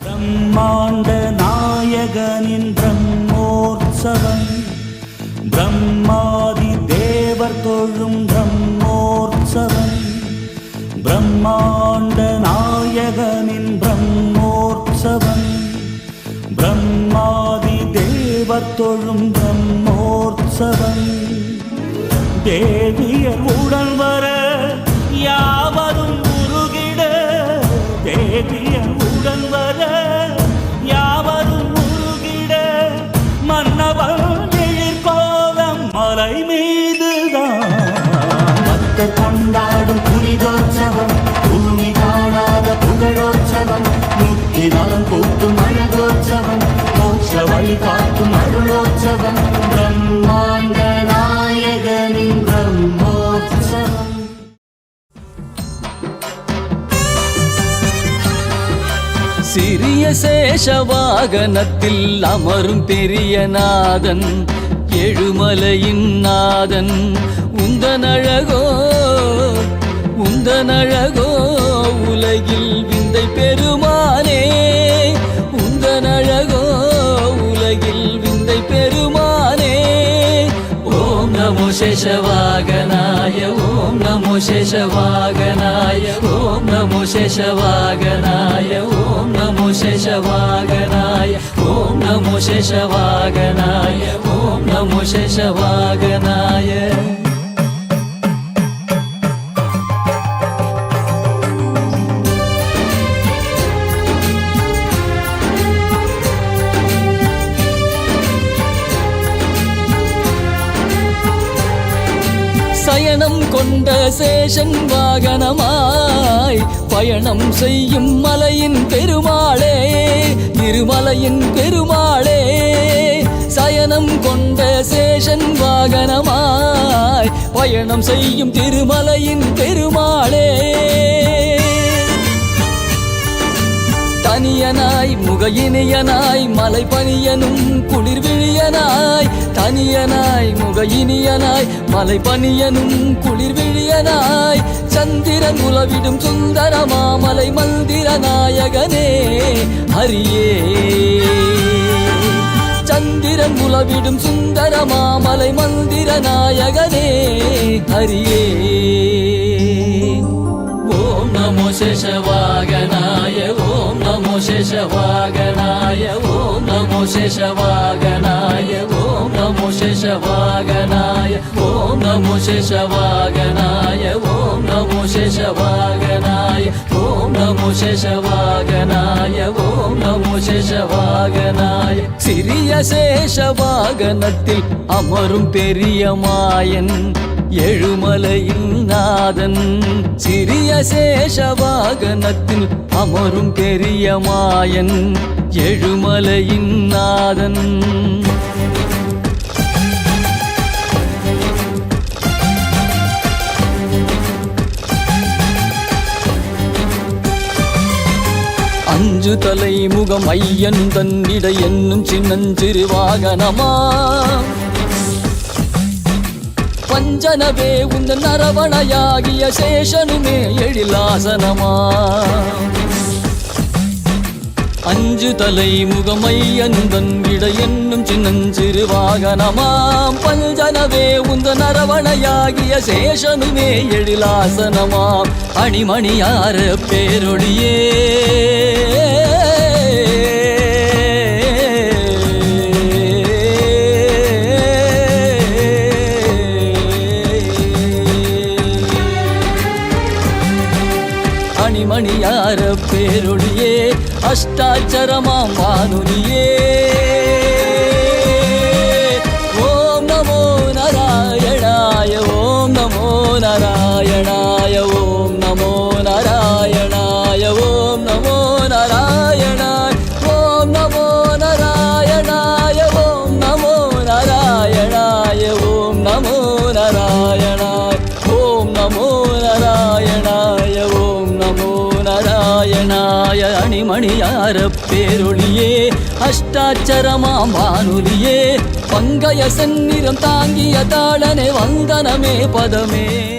பிரம்மாண்ட நாயகனின் பிரம்மோற்சவம். பிரம்மாதி தேவர் தொழும் பிரம்மோற்சவம். பிரம்மாண்ட நாயகனின் பிரம்மோற்சவம். பிரம்மாதி தேவர் தொழும் பிரம்மோற்சவம். தேவியர் உடன் வர யாவரும் உருகிட தேவிய உடன் வர யாவரும் உருகிட மன்னவன் எழிற்கோலம் மலை மீதுதான். பக்தர் கொண்டாடும் புனிதோற்சவம் பூமி காணாத புகழோற்சவம் முக்தி நலம் கூட்டும் அழகோற்சவம் மோட்ச வழி காட்டும் அருளோற்சவம். சிறிய சேஷ வாகனத்தில் அமரும் பெரிய நாதன் எழுமலையின் நாதன். உந்தனழகோ உந்தனழகோ உலகில் விந்தை பெருமா ശേഷവാഗനായ ഓം നമോ ശേഷവാഗനായ ഓം നമോ ശേഷവാഗനായ ഓം നമോ ശേഷവാഗനായ ഓം നമോ ശേഷവാഗനായ ഓം നമോ ശേഷവാഗനായ. நமோ கொண்ட சேஷன் வாகனமாய் பயணம் செய்யும் மலையின் பெருமாளே திருமலையின் பெருமாளே. சயனம் கொண்ட சேஷன் வாகனமாய் பயணம் செய்யும் திருமலையின் பெருமாளே. தனியனாய் முகையினியனாய் மலை பணியனும் குளிர் விழியனாய் தனியனாய் முகையினியனாய் மலை பணியனும் குளிர் விழியனாய் சந்திரன் உலவிடும் சுந்தர மாமலை மந்திர நாயகனே ஹரியே. சந்திரன் உலவிடும் சுந்தர மாமலை மந்திர நாயகனே ஹரியே. ஓம் நமோ சேஷவாகனாய ஓம் శేషవాగనాయ ఓం నమో శేషవాగనాయ ఓం నమో శేషవాగనాయ ఓం నమో శేషవాగనాయ ఓం నమో శేషవాగనాయ ఓం నమో శేషవాగనాయ ఓం నమో శేషవాగనాయ சிறிய சேஷவாகனத்தில் அமரும் பெரிய மாயன் எழுமலையின் நாதன் சிறிய சேஷவாகனத்தில் அமரும் பெரிய மாயன் எழுமலையின் நாதன். அஞ்சு தலை முகம் ஐயன் தன்னிட என்னும் சின்னஞ்சிறு வாகனமா பஞ்சனவே உந்த நரவணையாகிய சேஷனுமே எழிலாசனமா. அஞ்சு தலை முகமையந்தன் இட என்னும் சின்னஞ்சிறு வாகனமாம். பஞ்சனவே உந்த நரவணையாகிய சேஷனுமே எழிலாசனமாம். அணிமணியார பேரொழியே. அணிமணியார பேரொழியே அஷ்டாட்சரமாம் வானுரியே ஓம் நமோ நாராயணாய ஓம் நமோ நாராயணாய ஓம் நமோ மணியார அணிமணியார பேரொழியே அஷ்டாட்சரமாம் வானொலியே பங்கய செந்நிறம் தாங்கிய தாளனே வந்தனமே பதமே.